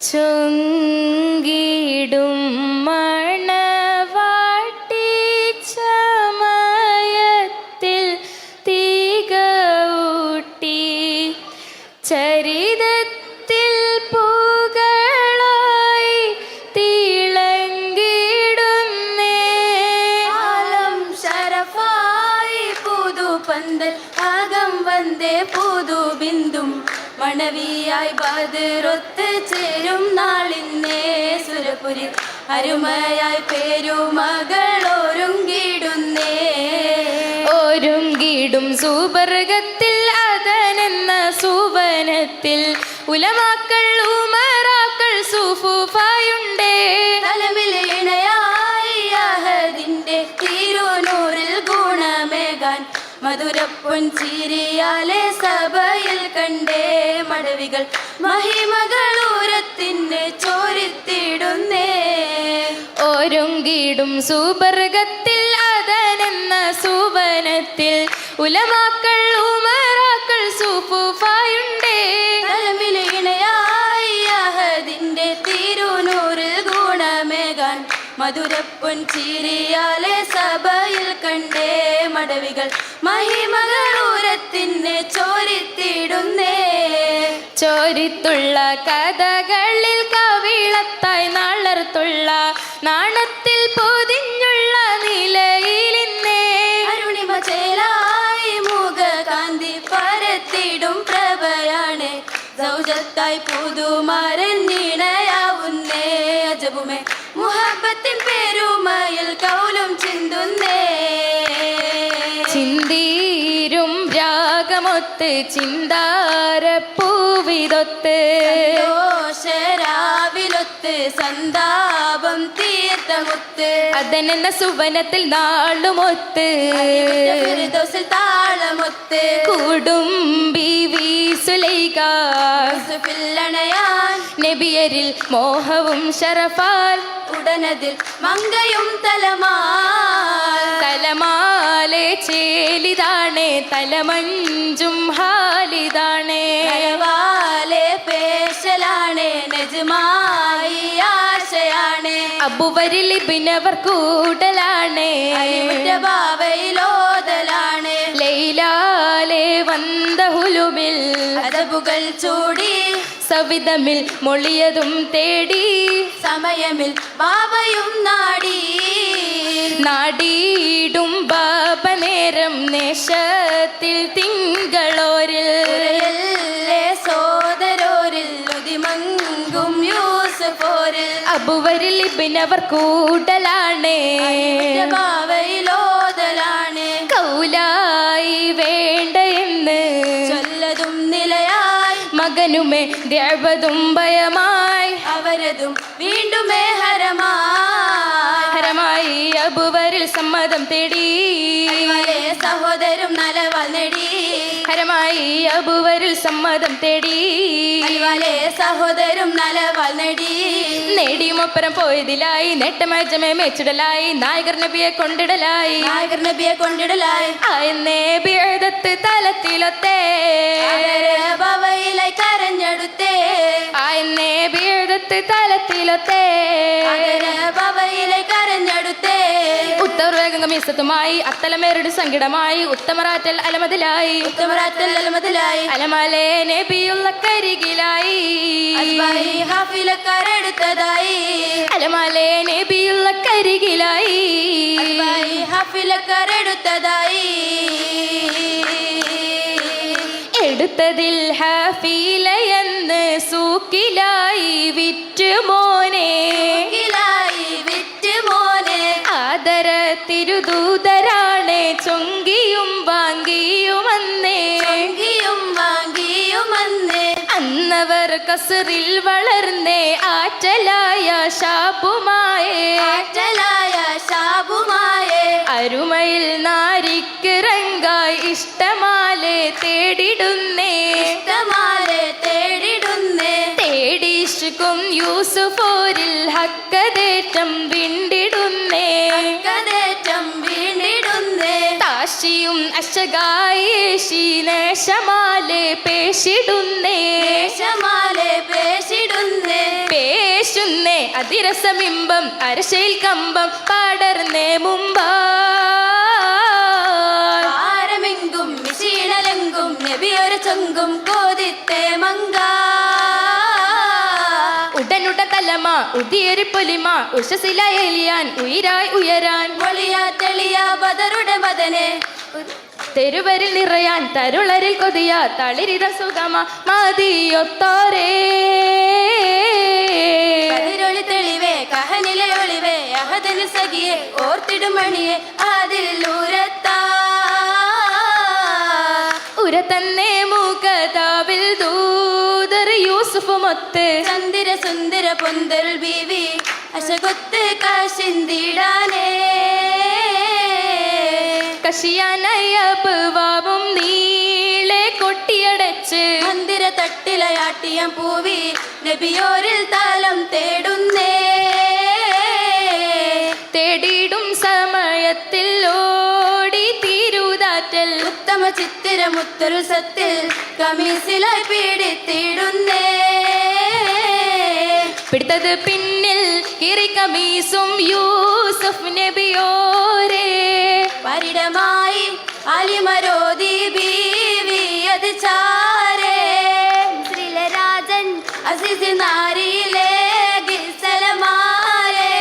ചൊങ്കിടും മണവാട്ടി ചമയത്തിൽ തീകൂട്ടി ചരിതത്തിൽ പൂകളായി തിളങ്ങിടുന്നേ ആലം ശരഫായി പുതു പന്തൽ ആകം ബിന്ദും മണവിയായി പതിരൊത്ത് ചേരും നാളിന്നേ സുരപുരി. അരുമയായി പേരുമകൾ ഒരുങ്കിടുന്നേ ഒരുങ്കിടും സൂപർഗത്തിൽ അതനെന്ന സൂപനത്തിൽ ഉലമാക്കൾ ഉമറാക്കൾ സുഫുഫായുണ്ടേ. മധുരപ്പൊൻ ചിരിയാലെ സഭയിൽ കണ്ടേ മടവികൾ. മഹിമകളൂരത്തിന് ചോരിത്തിടുന്നേ. ഓരോങ്കിടും സൂപർഗത്തിൽ അതനെന്ന സുവനത്തിൽ. ഉലമാക്കൾ മധുരപ്പൊൻ ചീരിയാലെ സഭയിൽ കണ്ടേ മടവികൾ. മഹിമകളൂരത്തിന്നെ ചോരിത്തിടുന്നേ. ചോരിത്തുള്ള കഥകളിൽ കവിളത്തായി നാളർത്തുള്ള നാണത്തിൽ പൊതിഞ്ഞുള്ള നിലയിലിന്നേ അരുണിമ ചേലായി മുഖകാന്തി പരത്തിടും പ്രഭയാണ്. സൗജത്തായി പുതുമാരൻ നീണയാവുന്നേ. അജബുമേ മുഹബത്തിൻ ചിന്തീരും രാഗമൊത്ത് ചിന്താരപ്പൂവിതൊത്ത് ദോഷരാവിലൊത്ത് സന്താപം തീർത്ഥമുത്ത് അതനെന്ന സുവനത്തിൽ നാളുമൊത്ത് ദിവസം താളമൊത്ത് കുടുംബി വീസുലൈക പിള്ളണയാൻ നബിയരിൽ മോഹവും ഷറഫാൽ. ഉടനതിൽ മങ്കയും തലമാ തലമാലെ ചേലിതാണേ തലമഞ്ചും ഹാലിതാണേ. നജമായി ആശയാണ്. അബുവരിൽ ഇബിനവർ കൂടലാണ്. അലിവിന്റെ ഭാവയിലോതലാണ് ലൈലാലെ വந்த ഹുലുമിൽ അതബുകൾ ചൂടി. സവിതമിൽ മൊളിയതും തേടി. സമയമിൽ ബാബയും നാടി. നാടീടും ബാബ നേരം നേശത്തിൽ തിങ്കളോരിൽ. അബുവരിൽ ഇബിനവർ കൂടലാണ്. അലിവിന്റെ ഭാവയിലോതലാണ് കൗലായി വേണ്ട എന്ന് ചൊല്ലതും നിലയായി. മകനുമേ ദേവതും ഭയമായി. അവരതും വീണ്ടുമേ ഹരമായി. ഹരമായി അബുവരിൽ സമ്മതം തേടി. സഹോദരും നലവ നേടി. ഹരമായി അബുവരിൽ സമ്മതം തേടി. സഹോദരും നലവാൽ നേടി. നേടിയുമൊപ്പരം പോയതിലായി നേട്ടമേജമേ മേച്ചിടലായി നായകർ നബിയെ കൊണ്ടിടലായി. നായകർ നബിയെ കൊണ്ടിടലായി. ആയെന്നേ ബിഴതത്ത് തലത്തിലൊത്തേ. കരഞ്ഞെടുത്തേ. ആയെന്നേ ബിഴതത്ത് തലത്തിലൊത്തേ. കരഞ്ഞെടുത്തേ. ഉത്തർവേഗമീസത്തുമായി അത്തലമേരുടെ സങ്കടമായി. ഉത്തമറാറ്റൽ അലമതിലായി. ഉത്തമറാറ്റൽ അലമതിലായി. അലമലേ നബിയുള്ള കരികിലായി. ഹാഫിലക്കാരെടുത്തതായി. അലമലേ നബിയുള്ള കരികിലായി. ഹാഫിലക്കാരെടുത്തതായി. എടുത്തതിൽ ഹാഫിലയെന്ന് സൂക്കിലായി. വിറ്റുമോനെ ിലായി വിറ്റ് മോനെ. ആദര തിരുദൂതരാണ് ചൊങ്കിയും വാങ്ങിയുമന്നേ ചൊങ്കിയും വാങ്ങിയുമന്ന് അന്നവർ കസറിൽ വളർന്നേ ആറ്റലായ ശാപുമായേ. ആറ്റലായ ശാപുമായേ. അരുമയിൽ നാരിക്ക് രംഗായി ഇഷ്ടമാലെ തേടിടുന്നേ. ഇഷ്ടമാലെ തേടിടുന്നേ തേടിശുക്കും യൂസുഫോരിൽ ഹക്കതേറ്റം വിണ്ടിടുന്നേ. ഹക്കദേറ്റം വിണ്ടിടുന്നേ. താശിയും അശകായേശി നേശമാലെ പേശിടുന്നേ. നേശമാലെ പേശിടുന്നേ. പേശുന്നേ അതിരസമിമ്പം അരശയിൽ കമ്പം പാടർന്നേ മുമ്പാ ആരമെങ്കും വിശീണലെങ്കും നബിയൊരു ചൊങ്കും കോതിത്തെ മങ്ക ഉടനുട തലമ ഉദിയൊരു പൊലിമ ഉഷസിലയലിയാൻ ഉയരായി ഉയരാൻ. മൊളിയ തെളിയ ബദറുടെ ബദനെ തെരുവരിൽ നിറയാൻ തരുളരിൽ കൊതിയ തളിരിത സുഖമ മതിയൊത്തോരേ. കതിരൊളി തെളിവേ കഹനിലെ ഒളിവേ അഹദന് സഖിയെ ഓർത്തിടുമണിയെ അതിൽ ഉരത്താ. ഉര തന്നെ മൂകതാവിൽ ദൂതർ യൂസുഫ് മൊത്ത് ചന്ദിര സുന്ദര പൊന്തൽ ബീവി അശകൊത്ത് കാശിന്തിടാനേ. കഷിയാനയ്യപ്പ് വാവും നീളെ കൊട്ടിയടച്ച്. മന്ദിര തട്ടിലയാട്ടിയ പൂവി. നബിയോരിൽ താലം തേടുന്നേ. തീരുതാറ്റൽ ഉത്തമ ചിത്തിര മുത്തൊരു സത്തിൽ കമീസിലായി പിടിത്തിടുന്നേ പിടുത്തത് പിന്നിൽ കിറി കമീസും യൂസഫ് നബിയോരേ. പരിടമായി അലിമരോദി ബീവി ചാരേ. ശ്രീലരാജൻ അസിസി നാരിയിലെ ഗിസലമാരേ.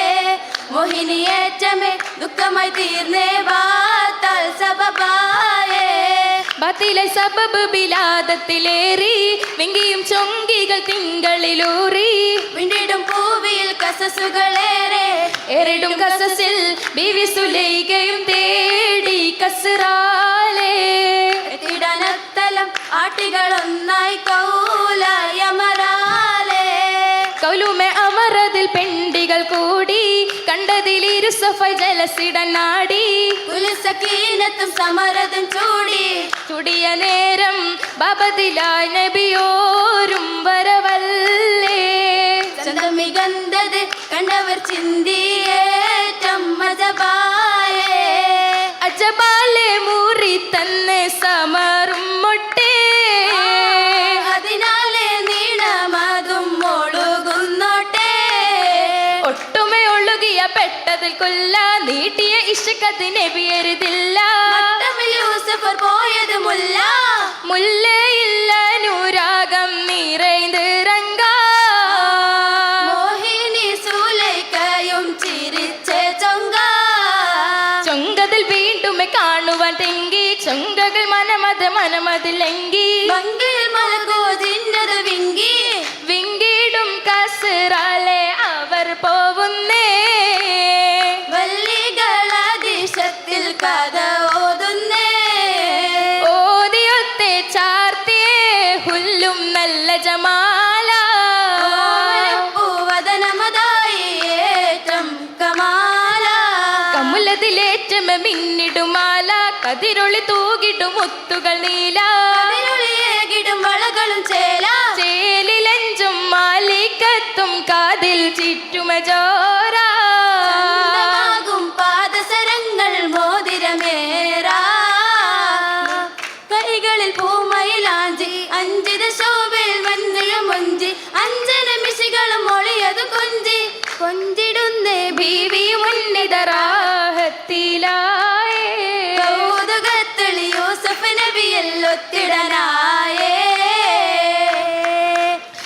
മോഹിനിയേറ്റമേ ദുഃഖമായി തീർന്നേ വാത്താൽ സബബായേ. ബത്തിലെ സബബ് ബിലാദത്തിലേറി വെങ്കിയും ചൊങ്കികൾ തിങ്കളിലൂറി. വിണ്ടിടും പൂവിൽ കസസുകളേറെ. എറിടും കസസിൽ ബിവി സുലൈകയും തേടി കസറാലേ. തിടനത്തലം ആട്ടികളൊന്നായി കൗലയമരാലേ കൗലുമെ കൗലുമേ പെണ്ടികൾ കൂടി കണ്ടതിൽ ജലസിടനാടി പുലിസക്കീനത്തും സമരതും ചൂടി. ചുടിയ നേരം ബബദിലായി നബിയോരും വരവല്ലേ. ചന്തം മികന്തത് കണ്ടവർ ചിന്തിയേറ്റം ഒഴുകിയ പെട്ടതിൽ കൊല്ല നീട്ടിയ മട്ടമിൽ യൂസഫർ പോയത് മുല്ല. മുല്ലയില്ല നൂരാഗം നിറൈന്ത് രംഗ. മോഹിനി സൂലൈക്കയും ചിരിച്ചേ ചൊങ്ക. ചൊങ്കതിൽ വീണ്ടും കാണുവാൻ തെങ്കി. ചൊങ്കകൾ മനമത് മനമതിലെങ്കി വിങ്കിടും കസറാലെ അവർ പോവുന്നേ. നല്ല ജമാല പൂവദനമതായി ഏറ്റം കമാല. കമുലതിലേറ്റമ മിന്നിടുമാല. കതിരൊളി തൂകിടും മുത്തുകൾ നീല. വളകളും ചേല. ചേലിലഞ്ചും മാലിക്കത്തും കാതിൽ ചുറ്റുമ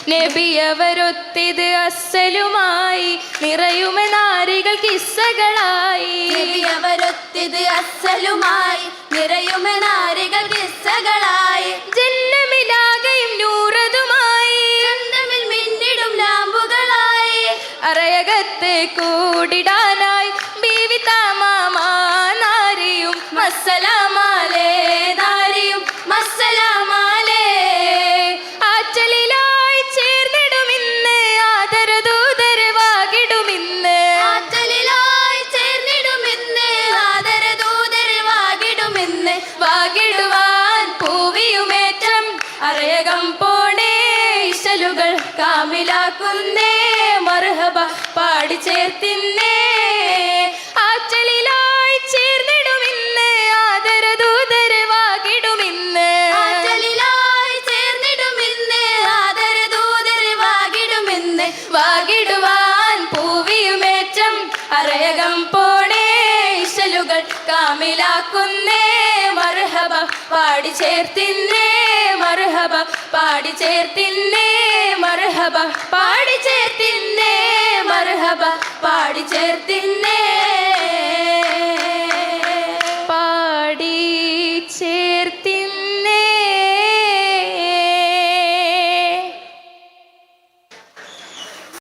നബിയവരൊത്തിത് അസലുമായി നിറയുമെ നാരികൾ കിസ്സകളായി. അവരൊത്തിത് അസലുമായി നിറയുമെ നാരികൾ കിസ്സകളായി. ജന്മമിലാകയും നൂറതുമായി. ചന്തമിൽ മിന്നിടും ലാമ്പുകളായി. അറയകത്ത് കൂടിടാനായി ബീവി മസല നാരിയും മസലാമാലേ കാമിലാക്കുന്നേ മർഹബ പാടി ചേർത്തിന്നേ. കാമിലാക്കുന്നേ മർഹബ പാടി ചേർത്തിന്നേ മർഹബ പാടി ചേർത്തിന്നേ മർഹബ പാടി ചേർത്തിന്നേ മർഹബ പാടി ചേർത്തിന്നേ